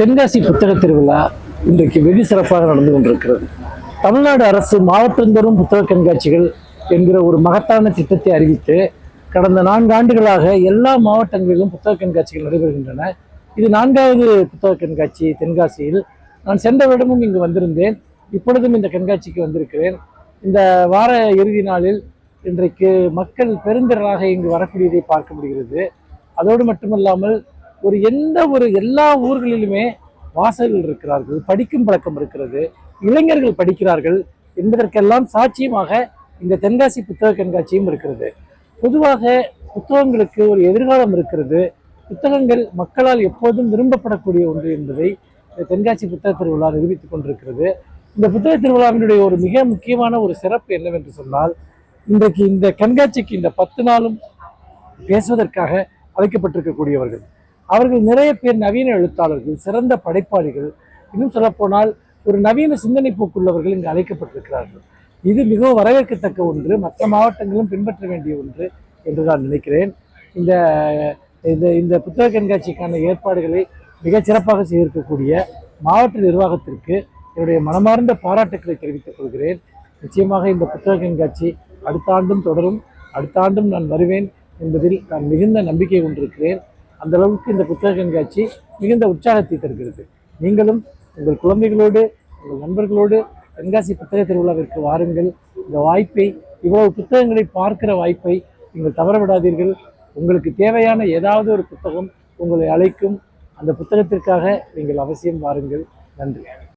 தென்காசி புத்தக திருவிழா இன்றைக்கு வெகு சிறப்பாக நடந்து கொண்டிருக்கிறது. தமிழ்நாடு அரசு மாவட்டந்தோறும் புத்தக கண்காட்சிகள் என்கிற ஒரு மகத்தான திட்டத்தை அறிவித்து கடந்த நான்கு ஆண்டுகளாக எல்லா மாவட்டங்களிலும் புத்தக கண்காட்சிகள் நடைபெறுகின்றன. இது நான்காவது புத்தக கண்காட்சி தென்காசியில். நான் சென்ற வருடமும் இங்கு வந்திருந்தேன். இப்பொழுதும் இந்த கண்காட்சிக்கு வந்திருக்கிறேன். இந்த வார இறுதி நாளில் இன்றைக்கு மக்கள் பெருந்திரளாக இங்கு வரக்கூடியதை பார்க்க முடிகிறது. அதோடு மட்டுமல்லாமல் ஒரு எந்த ஒரு எல்லா ஊர்களிலுமே வாசகர்கள் இருக்கிறார்கள் படிக்கும் பழக்கம் இருக்கிறது இளைஞர்கள் படிக்கிறார்கள் என்பதற்கெல்லாம் சாட்சியமாக இந்த தென்காசி புத்தக கண்காட்சியும் இருக்கிறது. பொதுவாக புத்தகங்களுக்கு ஒரு எதிர்காலம் இருக்கிறது. புத்தகங்கள் மக்களால் எப்போதும் விரும்பப்படக்கூடிய ஒன்று என்பதை இந்த தென்காசி புத்தக திருவிழா நிரூபித்துக் கொண்டிருக்கிறது. இந்த புத்தக திருவிழாவினுடைய ஒரு மிக முக்கியமான ஒரு சிறப்பு என்னவென்று சொன்னால் இன்றைக்கு இந்த கண்காட்சிக்கு இந்த பத்து நாளும் பேசுவதற்காக அழைக்கப்பட்டிருக்கக்கூடியவர்கள். அவர்கள் நிறைய பேர் நவீன எழுத்தாளர்கள் சிறந்த படைப்பாளிகள். இன்னும் சொல்லப்போனால் ஒரு நவீன சிந்தனை போக்குள்ளவர்கள் இங்கு அழைக்கப்பட்டிருக்கிறார்கள். இது மிகவும் வரவேற்கத்தக்க ஒன்று. மற்ற மாவட்டங்களும் பின்பற்ற வேண்டிய ஒன்று என்று நான் நினைக்கிறேன். இந்த இந்த இந்த புத்தக கண்காட்சிக்கான ஏற்பாடுகளை மிகச் சிறப்பாக செய்திருக்கக்கூடிய மாவட்ட நிர்வாகத்திற்கு என்னுடைய மனமார்ந்த பாராட்டுக்களை தெரிவித்துக் கொள்கிறேன். நிச்சயமாக இந்த புத்தக கண்காட்சி அடுத்த ஆண்டும் தொடரும். அடுத்த ஆண்டும் நான் வருவேன் என்பதில் நான் மிகுந்த நம்பிக்கை கொண்டிருக்கிறேன். அந்த அளவுக்கு இந்த புத்தக கண்காட்சி மிகுந்த உற்சாகத்தை தருகிறது. நீங்களும் உங்கள் குழந்தைகளோடு உங்கள் நண்பர்களோடு தென்காசி புத்தக திருவிழாவிற்கு வாருங்கள். இந்த வாய்ப்பை இவ்வளவு புத்தகங்களை பார்க்கிற வாய்ப்பை நீங்கள் தவற விடாதீர்கள் உங்களுக்கு தேவையான ஏதாவது ஒரு புத்தகம் உங்களை அழைக்கும். அந்த புத்தகத்திற்காக நீங்கள் அவசியம் வாருங்கள். நன்றி.